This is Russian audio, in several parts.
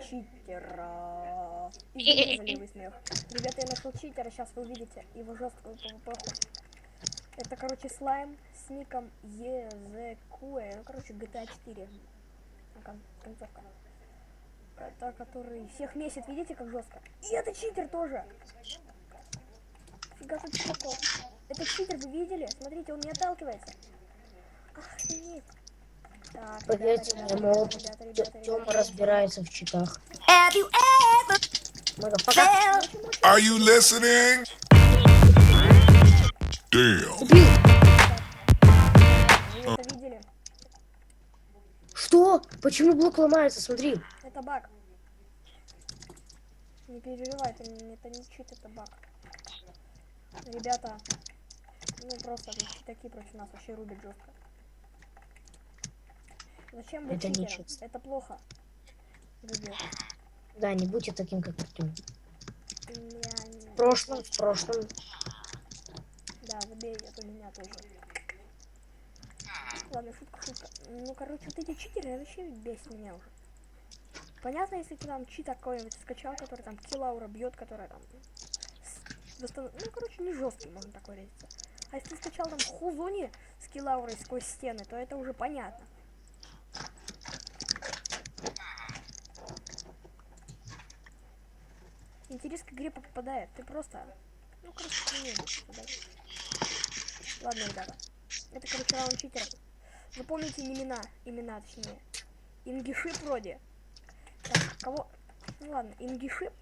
читера. Извините за левый смех. Ребята, я нашел читера, сейчас вы увидите его жесткую ПВП. Это, короче, слайм с ником EZQ, ну, короче, GTA 4. Ну, кон- концовка. Это который всех месяц, видите, как жестко? И это читер тоже. Фига тут чуваков. Это читер, вы видели? Смотрите, он не отталкивается. Так, Поверьте ребята, ребята, ребята, Тёма ребята. разбирается в читах. Have you ever Мotherfucker. felt Are you listening? Damn. Убил. Вы это видели? Что? Почему блок ломается? Смотри. Это баг. Не переживай, это, не- это не чит, это баг. Ребята, ну просто читаки против нас вообще рубят жестко. Зачем быть Это не читером? чит. Это плохо. Ребят, Да, не будьте таким, как Артем. не- В прошлом, в прошлом. Да, забей, это меня тоже. Ладно, шутка, шутка. Ну, короче, вот эти читеры вообще бесит меня уже. Понятно, если ты там чит какой-нибудь скачал, который там киллаура бьет, который там... Ну, короче, не жесткий, можно так выразиться. А если ты скачал там хузони с киллаурой сквозь стены, то это уже понятно. Интерес к игре попадает. Ты просто... Ну, короче, не задать. Ладно, ребята. Это, короче, раунд читеров. Запомните имена. Имена, точнее. Ингишип вроде. Так, кого? Ну ладно, Ингишип.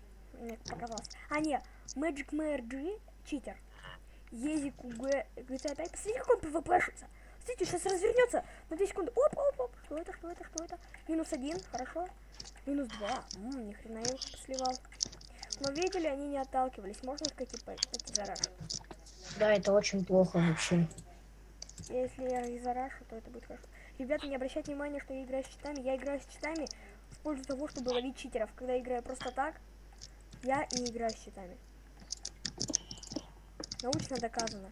Мне показалось. А, не. Magic Mayor. Читер. Език УГ. GTA 5. Посмотрите, как он ПВПшится. Смотрите, сейчас развернется на 2 секунды. Оп, оп, оп. Что это, что это, что это? Минус один, хорошо. Минус два. Ммм, ни хрена я их сливал. Но видели, они не отталкивались. Можно их какие эти зарашить? Да, это очень плохо вообще. Если я их зарашу, то это будет хорошо. Ребята, не обращайте внимания, что я играю с читами. Я играю с читами в пользу того, чтобы ловить читеров. Когда я играю просто так, я не играю с читами. Научно доказано.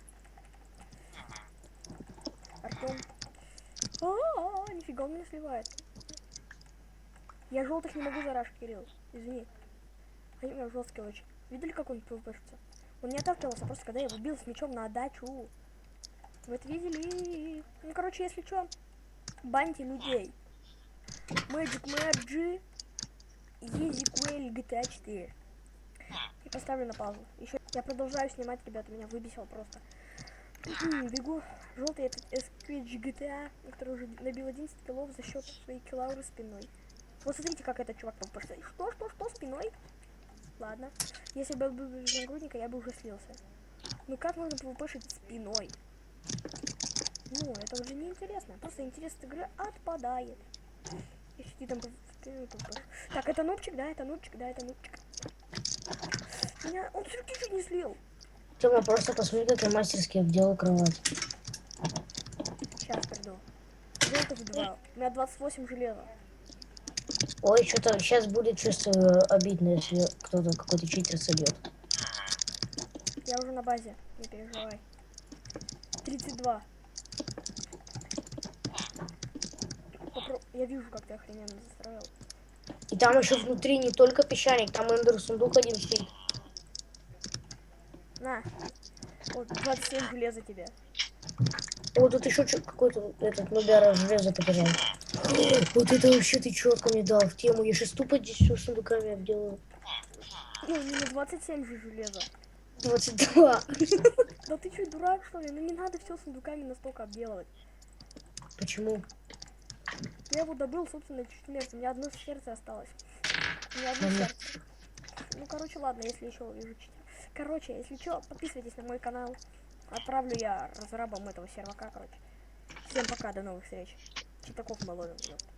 Артем. А, нифига он меня сливает. Я желтых не могу зарашить, Кирилл. Извини. Они у меня жесткие очень. Видели, как он пвпшится? Он не отталкивался, просто когда я его бил с мечом на отдачу. Вы это видели? Ну, короче, если что, баньте людей. Magic G, Easy Quail GTA 4. И поставлю на паузу. Еще я продолжаю снимать, ребята, меня выбесил просто. Бегу. Желтый этот SQG GTA, который уже набил 11 киллов за счет своей киллауры спиной. Вот смотрите, как этот чувак там пошел. Что, что, что, спиной? Ладно. Если бы я был без нагрудника, я бы уже слился. Ну как можно пвпшить спиной? Ну, это уже не интересно. Просто интерес от игры отпадает. Если ты там. Так, это нубчик, да, это нубчик, да, это нубчик. Меня он с руки чуть не слил. Тёма, просто посмотри, как я мастерски обделал кровать. Сейчас приду. Желтый забивал. У меня 28 железа. Ой, что-то сейчас будет чувствую обидно, если кто-то какой-то читер собьет. Я уже на базе, не переживай. 32. Попро- Я вижу, как ты охрененно застроил. И там еще внутри не только песчаник, там эндер сундук один стоит. На. Вот 27 железа тебе. О, тут еще какой-то этот нубяра железо потерял. Вот это вообще ты четко мне дал в тему. Я сейчас тупо здесь все сундуками обделаю. Ну, не на 27 же железа. 22. Да ты что, дурак, что ли? Ну не надо все сундуками настолько обделывать. Почему? Я его добыл, собственно, чуть смерть. У меня одно сердце осталось. У меня одно сердце. Ну, короче, ладно, если еще увижу. Короче, если что, подписывайтесь на мой канал. Отправлю я разрабам этого сервака, короче. Всем пока, до новых встреч. Читаков мы ловим. ёпта.